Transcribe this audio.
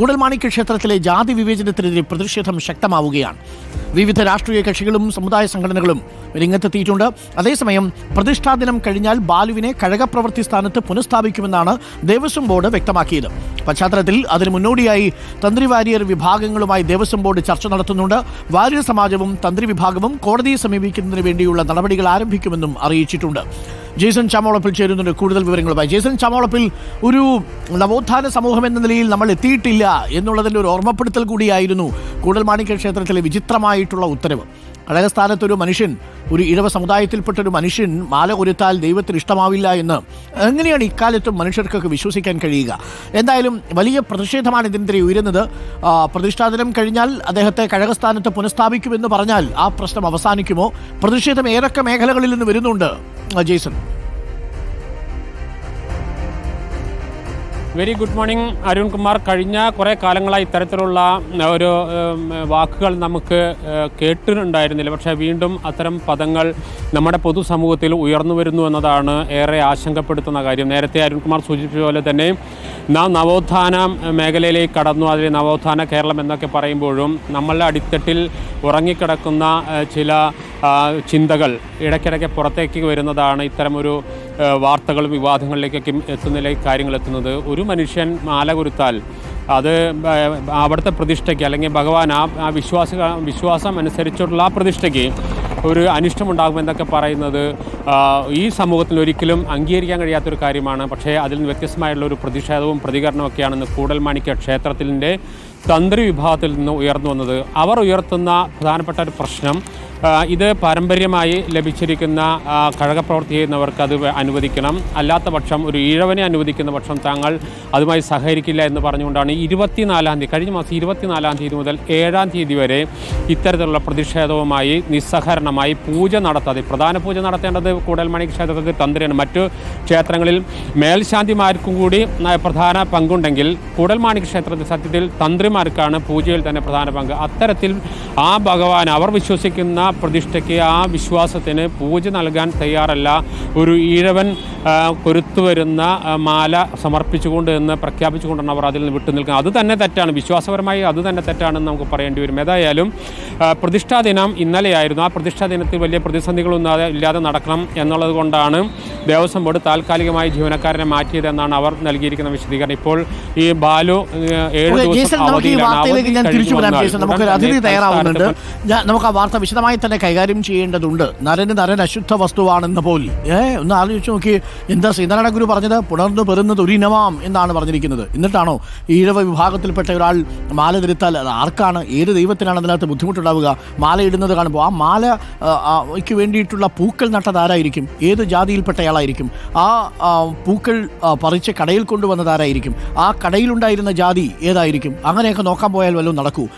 കൂടൽമാണിക്യ ക്ഷേത്രത്തിലെ ജാതി വിവേചനത്തിനെതിരെ പ്രതിഷേധം ശക്തമാവുകയാണ്. വിവിധ രാഷ്ട്രീയ കക്ഷികളും സമുദായ സംഘടനകളും രംഗത്തെത്തിയിട്ടുണ്ട്. അതേസമയം പ്രതിഷ്ഠാ ദിനം കഴിഞ്ഞാൽ ബാലുവിനെ കഴകപ്രവൃത്തി സ്ഥാനത്ത് പുനഃസ്ഥാപിക്കുമെന്നാണ് ദേവസ്വം ബോർഡ് വ്യക്തമാക്കിയത്. പശ്ചാത്തലത്തിൽ അതിന് മുന്നോടിയായി തന്ത്രി വാരിയർ വിഭാഗങ്ങളുമായി ദേവസ്വം ബോർഡ് ചർച്ച നടത്തുന്നുണ്ട്. വാര്യർ സമാജവും തന്ത്രി വിഭാഗവും കോടതിയെ സമീപിക്കുന്നതിന് വേണ്ടിയുള്ള നടപടികൾ ആരംഭിക്കുമെന്നും അറിയിച്ചിട്ടുണ്ട്. ജേസൺ ചാമോളപ്പിൽ ചേരുന്നുണ്ട്. കൂടുതൽ വിവരങ്ങളുമായി. ജേസൺ ചാമോളപ്പിൽ ഒരു നവോത്ഥാന സമൂഹം എന്ന നിലയിൽ നമ്മൾ എത്തിയിട്ടില്ല എന്നുള്ളതിന്റെ ഒരു ഓർമ്മപ്പെടുത്തൽ കൂടിയായിരുന്നു. കൂടൽമാണിക്യ ക്ഷേത്രത്തിലെ വിചിത്രമായിട്ടുള്ള ഉത്തരവ്. ഘടകസ്ഥാനത്ത് ഒരു മനുഷ്യൻ ഒരു ഇഴവ സമുദായത്തിൽപ്പെട്ട ഒരു മനുഷ്യൻ മാല കൊരുത്താൽ ദൈവത്തിന് ഇഷ്ടമാവില്ല എന്ന് എങ്ങനെയാണ് ഇക്കാലത്തും മനുഷ്യർക്കൊക്കെ വിശ്വസിക്കാൻ കഴിയുക? എന്തായാലും വലിയ പ്രതിഷേധമാണ് ഇതിനെതിരെ ഉയരുന്നത്. പ്രതിഷ്ഠാദിനം കഴിഞ്ഞാൽ അദ്ദേഹത്തെ കഴകസ്ഥാനത്ത് പുനഃസ്ഥാപിക്കുമെന്ന് പറഞ്ഞാൽ ആ പ്രശ്നം അവസാനിക്കുമോ? പ്രതിഷേധം ഏതൊക്കെ മേഖലകളിൽ നിന്ന് വരുന്നുണ്ട്? Jason very good morning Arunkumar കഴിഞ്ഞ കുറേ കാലങ്ങളായി ഇത്തരത്തിലുള്ള ഒരു വാക്കുകൾ നമുക്ക് കേട്ടിട്ടുണ്ടായിരുന്നില്ല. പക്ഷേ വീണ്ടും അത്തരം പദങ്ങൾ നമ്മുടെ പൊതുസമൂഹത്തിൽ ഉയർന്നു വരുന്നു എന്നതാണ് ഏറെ ആശങ്കപ്പെടുത്തുന്ന കാര്യം. നേരത്തെ അരുൺകുമാർ സൂചിപ്പിച്ച പോലെ തന്നെ നാം നവോത്ഥാന മേഖലയിലേക്ക് കടന്നു. അതിൽ നവോത്ഥാന കേരളം എന്നൊക്കെ പറയുമ്പോഴും നമ്മളുടെ അടിത്തട്ടിൽ ഉറങ്ങിക്കിടക്കുന്ന ചില ചിന്തകൾ ഇടയ്ക്കിടയ്ക്ക് പുറത്തേക്ക് വരുന്നതാണ് ഇത്തരമൊരു വാർത്തകളും വിവാദങ്ങളിലേക്കൊക്കെ എത്തുന്നതിലേക്ക് കാര്യങ്ങൾ എത്തുന്നത്? ഒരു മനുഷ്യൻ മാല കുരുത്താൽ അത് അവിടുത്തെ പ്രതിഷ്ഠയ്ക്ക് അല്ലെങ്കിൽ ഭഗവാൻ ആ ആ വിശ്വാസ വിശ്വാസം അനുസരിച്ചുള്ള ആ പ്രതിഷ്ഠയ്ക്ക് ഒരു അനിഷ്ടമുണ്ടാകുമെന്നൊക്കെ പറയുന്നത് ഈ സമൂഹത്തിൽ ഒരിക്കലും അംഗീകരിക്കാൻ കഴിയാത്തൊരു കാര്യമാണ്. പക്ഷേ അതിൽ നിന്ന് വ്യത്യസ്തമായുള്ള ഒരു പ്രതിഷേധവും പ്രതികരണമൊക്കെയാണെന്ന് കൂടൽ കൂടൽമാണിക്യ ക്ഷേത്രത്തിന്റെ തന്ത്രി വിഭാഗത്തിൽ നിന്ന് ഉയർന്നു വന്നത്. അവർ ഉയർത്തുന്ന പ്രധാനപ്പെട്ട ഒരു പ്രശ്നം ഇത് പാരമ്പര്യമായി ലഭിച്ചിരിക്കുന്ന കഴകപ്രവർത്തി ചെയ്യുന്നവർക്ക് അത് അനുവദിക്കണം. അല്ലാത്ത പക്ഷം ഒരു ഈഴവനെ അനുവദിക്കുന്ന പക്ഷം താങ്കൾ അതുമായി സഹകരിക്കില്ല എന്ന് പറഞ്ഞുകൊണ്ടാണ് ഇരുപത്തിനാലാം തീയതി കഴിഞ്ഞ മാസം ഇരുപത്തിനാലാം തീയതി മുതൽ ഏഴാം തീയതി വരെ ഇത്തരത്തിലുള്ള പ്രതിഷേധവുമായി നിസ്സഹരണമായി പൂജ നടത്താതെ പ്രധാന പൂജ നടത്തേണ്ടത് കൂടൽമണി ക്ഷേത്രത്തിൽ തന്ത്രിയാണ്. മറ്റു ക്ഷേത്രങ്ങളിൽ മേൽശാന്തിമാർക്കും കൂടി പ്രധാന പങ്കുണ്ടെങ്കിൽ കൂടൽമാണി ക്ഷേത്രത്തിൽ സത്യത്തിൽ തന്ത്രിമാർക്കാണ് പൂജയിൽ തന്നെ പ്രധാന പങ്ക്. അത്തരത്തിൽ ആ ഭഗവാൻ അവർ വിശ്വസിക്കുന്ന പ്രതിഷ്ഠയ്ക്ക് ആ വിശ്വാസത്തിന് പൂജ നൽകാൻ തയ്യാറല്ല. ഒരു ഈഴവൻ കൊരുത്തു വരുന്ന മാല സമർപ്പിച്ചുകൊണ്ട് എന്ന് പ്രഖ്യാപിച്ചുകൊണ്ടാണ് അവർ അതിൽ നിന്ന് വിട്ടു നിൽക്കുന്നത്. അത് തന്നെ തെറ്റാണ്. വിശ്വാസപരമായി അത് തന്നെ തെറ്റാണെന്ന് നമുക്ക് പറയേണ്ടി വരും. ഏതായാലും പ്രതിഷ്ഠാ ദിനം ഇന്നലെയായിരുന്നു. ആ പ്രതിഷ്ഠാ ദിനത്തിൽ വലിയ പ്രതിസന്ധികളൊന്നും ഇല്ലാതെ നടക്കണം എന്നുള്ളത് കൊണ്ടാണ് ദേവസ്വം ബോർഡ് താൽക്കാലികമായി ജീവനക്കാരനെ മാറ്റിയതെന്നാണ് അവർ നൽകിയിരിക്കുന്ന വിശദീകരണം. ഇപ്പോൾ ഈ ബാലു ഏഴ് ദിവസം നമുക്ക് അവധിയിലാണ്. ഞാൻ തിരിച്ചു ഒരു അതിഥി തയ്യാറാവുന്നുണ്ട്. നമുക്ക് ആ വാർത്ത വിശദമായി തന്നെ കൈകാര്യം ചെയ്യേണ്ടതുണ്ട്. നരന് നരൻ അശുദ്ധ വസ്തുവാണെന്ന പോലെ ഏ ഒന്ന് ആലോചിച്ച് നോക്കി. എന്താ ശ്രീനാരായണ ഗുരു പറഞ്ഞത്? പുണർന്നു പെറുന്നത് ഒരിനമാം എന്നാണ് പറഞ്ഞിരിക്കുന്നത്. എന്നിട്ടാണോ ഈഴവ വിഭാഗത്തിൽപ്പെട്ട ഒരാൾ മാല തിരുത്താൽ അത് ആർക്കാണ്? ഏത് ദൈവത്തിനാണ് അതിനകത്ത് ബുദ്ധിമുട്ടുണ്ടാവുക? മാല ഇടുന്നത് കാണുമ്പോൾ ആ മാലയ്ക്ക് വേണ്ടിയിട്ടുള്ള പൂക്കൾ നട്ടത് ആരായിരിക്കും? ഏത് ജാതിയിൽപ്പെട്ടയാളായിരിക്കും ആ ആ, പൂക്കൾ പറിച്ച് കടയിൽ കൊണ്ടുവന്നത് ആരായിരിക്കും ആ കടയിലുണ്ടായിരുന്ന ജാതി ഏതായിരിക്കും? അങ്ങനെയൊക്കെ നോക്കാൻ പോയാൽ വല്ലതും നടക്കൂ.